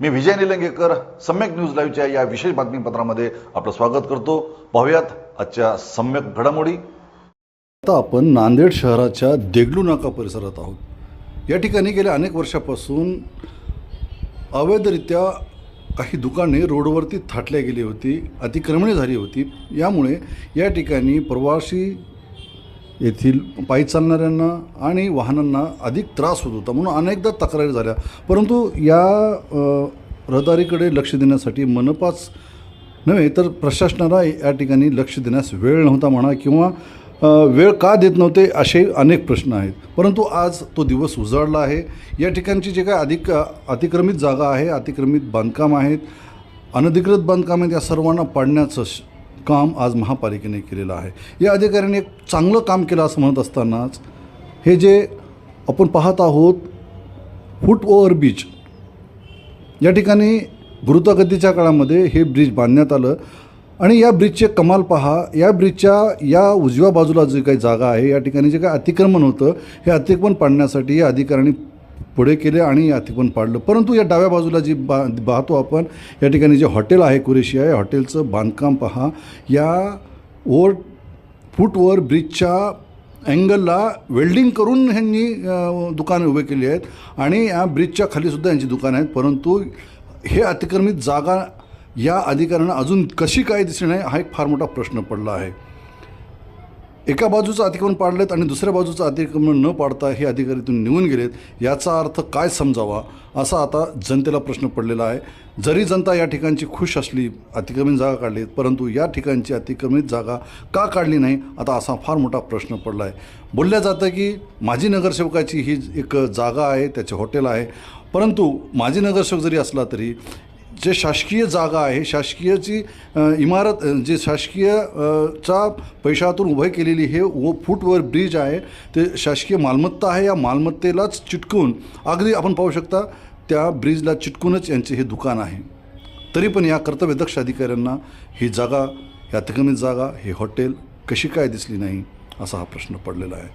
मी Vijay Nilangekar Samyak news लाईव्हच्या या विशेष बातमीपत्रामध्ये आपलं स्वागत करतो. पाहुयात आजच्या सम्यक घडामोडी. आता आपण नांदेड शहराच्या देगलू नाका परिसरात आहोत. या ठिकाणी गेल्या अनेक वर्षापासून अवैधरित्या काही दुकाने रोडवरती थाटल्या गेली होती अतिक्रमणे झाली होती. यामुळे या ठिकाणी प्रवासी येथील पायी चालणाऱ्यांना आणि वाहनांना अधिक त्रास होत होता म्हणून अनेकदा तक्रारी झाल्या. परंतु या रहदारीकडे लक्ष देण्यासाठी मनपाच नव्हे तर प्रशासनाला या ठिकाणी लक्ष देण्यास वेळ नव्हता म्हणा किंवा वेळ का देत नव्हते असे अनेक प्रश्न आहेत. परंतु आज तो दिवस उजाडला आहे. या ठिकाणची जे काय अधिक अतिक्रमित जागा आहे अतिक्रमित बांधकाम आहेत अनधिकृत बांधकाम आहेत या सर्वांना पाडण्याचं श- काम आज महापालिकेने केलेलं आहे. या अधिकाऱ्यांनी एक चांगलं काम केलं असं म्हणत असतानाच हे जे आपण पाहत आहोत फुट ओव्हर ब्रिज या ठिकाणी द्रुतगतीच्या काळामध्ये हे ब्रिज बांधण्यात आलं. आणि या ब्रिजचे कमाल पहा या ब्रिजच्या या उजव्या बाजूला जी काही जागा आहे या ठिकाणी जे काही अतिक्रमण होतं हे अतिक्रमण पाडण्यासाठी या अधिकाऱ्यांनी पुढे केले आणि हे अतिक्रमण पाडलं. परंतु या डाव्या बाजूला जी बा पाहतो आपण या ठिकाणी जे हॉटेल आहे कुरेशिया या हॉटेलचं बांधकाम पहा. या ओवर फूटवर ब्रिजच्या अँगलला वेल्डिंग करून ह्यांनी दुकाने उभे केली आहेत. आणि या ब्रिजच्या खालीसुद्धा यांची दुकानं आहेत. परंतु हे अतिक्रमित जागा या अधिकाऱ्यांना अजून कशी काय दिसली नाही हा एक फार मोठा प्रश्न पडला आहे. एका बाजूचं अतिक्रमण पाडलेत आणि दुसऱ्या बाजूचं अतिक्रमण न पाडता हे अधिकारी इथून निघून गेलेत. याचा अर्थ काय समजावा असा आता जनतेला प्रश्न पडलेला आहे. जरी जनता या ठिकाणची खुश असली अतिक्रमित जागा काढलीत परंतु या ठिकाणची अतिक्रमित जागा का काढली नाही आता असा फार मोठा प्रश्न पडला आहे बोलल्या जातं की माजी नगरसेवकाची ही एक जागा आहे त्याचे हॉटेल आहे. परंतु माजी नगरसेवक जरी असला तरी जे शासकीय जागा आहे शासकीयची इमारत जे शासकीय चा पैशातून उभे केलेली हे व फूटवर ब्रिज आहे ते शासकीय मालमत्ता आहे. या मालमत्तेलाच चिटकून अगदी आपण पाहू शकता त्या ब्रिजला चिटकूनच यांचे हे दुकान आहे. तरी पण या कर्तव्यदक्ष अधिकाऱ्यांना ही जागा ही अतिक्रमित जागा हे हॉटेल कशी काय दिसली नाही असा हा प्रश्न पडलेला आहे.